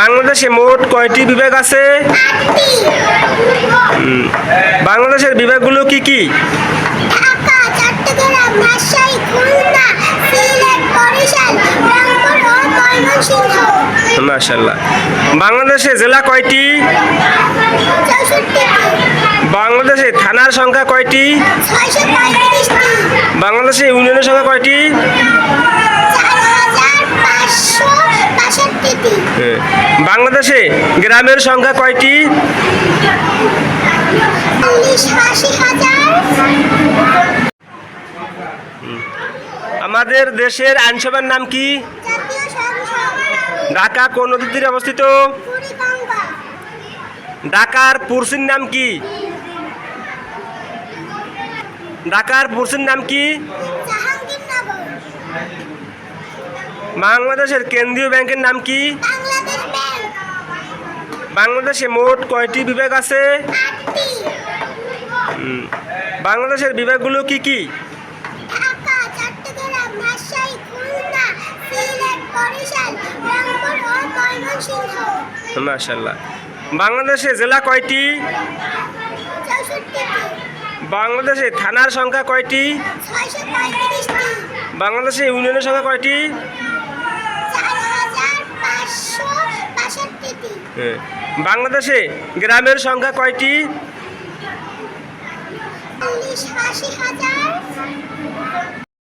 বাংলাদেশে মোট কয়টি বিভাগ আছে? বাংলাদেশের বিভাগগুলো কি কি? মাশাল্লাহ বাংলাদেশে জেলা কয়টি? বাংলাদেশে থানার সংখ্যা কয়টি? বাংলাদেশে ইউনিয়নের সংখ্যা কয়টি? বাংলাদেশে গ্রামের সংখ্যা কয়টি? আমাদের দেশের আইনসভার নাম কি? ঢাকা কোন নদীর তীরে অবস্থিত? ঢাকার পুরসির নাম কি? ঢাকার পুরসির নাম কি? বাংলাদেশের কেন্দ্রীয় ব্যাংকের নাম কি? বাংলাদেশে মোট কয়টি বিভাগ আছে? বাংলাদেশের বিভাগগুলো কি কি? মাশাল্লাহ বাংলাদেশে জেলা কয়টি? বাংলাদেশে থানার সংখ্যা কয়টি? বাংলাদেশে ইউনিয়নের সংখ্যা কয়টি? হ্যাঁ। বাংলাদেশে গ্রামের সংখ্যা কয়টি?